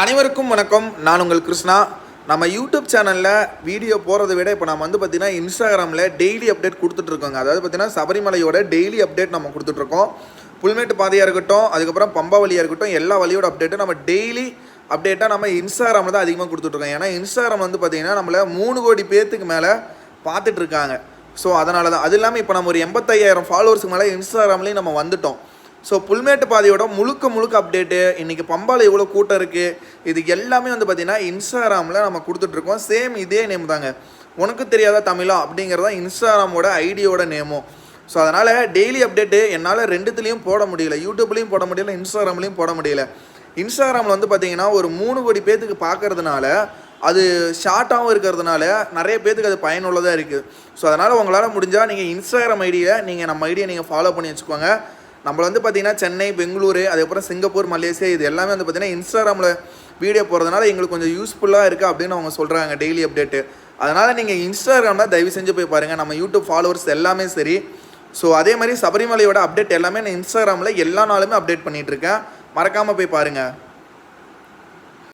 அனைவருக்கும் வணக்கம். நான் உங்கள் கிருஷ்ணா. நம்ம யூடியூப் சேனலில் வீடியோ போகிறத விட இப்போ நம்ம வந்து பார்த்திங்கன்னா இன்ஸ்டாகிராமில் டெய்லி அப்டேட் கொடுத்துட்ருக்கோங்க அதாவது பார்த்திங்கன்னா சபரிமலையோட டெய்லி அப்டேட் நம்ம கொடுத்துட்ருக்கோம் புல்மேட்டு பாதையாக இருக்கட்டும் அதுக்கப்புறம் பம்பா வழியாக இருக்கட்டும் எல்லா வழியோட அப்டேட்டும் நம்ம டெய்லி அப்டேட்டாக நம்ம இன்ஸ்டாகிராமில் தான் அதிகமாக கொடுத்துட்ருக்கோம் ஏன்னா இன்ஸ்டாகிராம் வந்து பார்த்திங்கன்னா நம்மளை மூணு கோடி பேர்த்துக்கு மேலே பார்த்துட்ருக்காங்க ஸோ அதனால தான் அது இல்லாமல் இப்போ நம்ம ஒரு எண்பத்தையாயிரம் ஃபாலோவர்ஸுக்கு மேலே இன்ஸ்டாகிராம்லேயும் நம்ம வந்துட்டோம். ஸோ புல்மேட்டு பாதையோட முழுக்க முழுக்க அப்டேட்டு இன்றைக்கி பம்பால் எவ்வளோ கூட்டம் இருக்குது இது எல்லாமே வந்து பார்த்திங்கன்னா இன்ஸ்டாகிராமில் நம்ம கொடுத்துட்ருக்கோம் சேம் இதே நேம் தாங்க. உனக்கு தெரியாத தமிழா? அப்படிங்கிறதா இன்ஸ்டாகிராமோட ஐடியோட நேமும் ஸோ அதனால் டெய்லி அப்டேட்டு என்னால் ரெண்டுத்துலேயும் போட முடியல. யூடியூப்லேயும் போட முடியல இன்ஸ்டாகிராம்லேயும் போட முடியல. இன்ஸ்டாகிராமில் வந்து பார்த்தீங்கன்னா ஒரு மூணு கோடி பேத்துக்கு பார்க்கறதுனால அது ஷார்ட்டாகவும் இருக்கிறதுனால நிறைய பேத்துக்கு அது பயனுள்ளதாக இருக்குது ஸோ அதனால் உங்களால் முடிஞ்சால் நீங்கள் இன்ஸ்டாகிராம் ஐடியை நீங்கள் நம்ம ஐடியை நீங்கள் ஃபாலோ பண்ணி வச்சுக்கோங்க. நம்மள வந்து பார்த்தீங்கன்னா சென்னை பெங்களூரு அதுக்கப்புறம் சிங்கப்பூர் மலேசியா இது எல்லாமே வந்து பார்த்தீங்கன்னா இன்ஸ்டாகிராமில் வீடியோ போகிறதுனால எங்களுக்கு கொஞ்சம் யூஸ்ஃபுல்லாக இருக்குது அப்படின்னு அவங்க சொல்கிறாங்க டெய்லி அப்டேட்டு அதனால் நீங்கள் இன்ஸ்டாகிராமில் தயவு செஞ்சு போய் பாருங்கள் நம்ம யூடியூப் ஃபாலோவர்ஸ் எல்லாமே சரி. ஸோ அதே மாதிரி சபரிமலையோட அப்டேட் எல்லாமே நான் இன்ஸ்டாகிராமில் எல்லா நாளுமே அப்டேட் பண்ணிகிட்ருக்கேன் மறக்காமல் போய் பாருங்கள்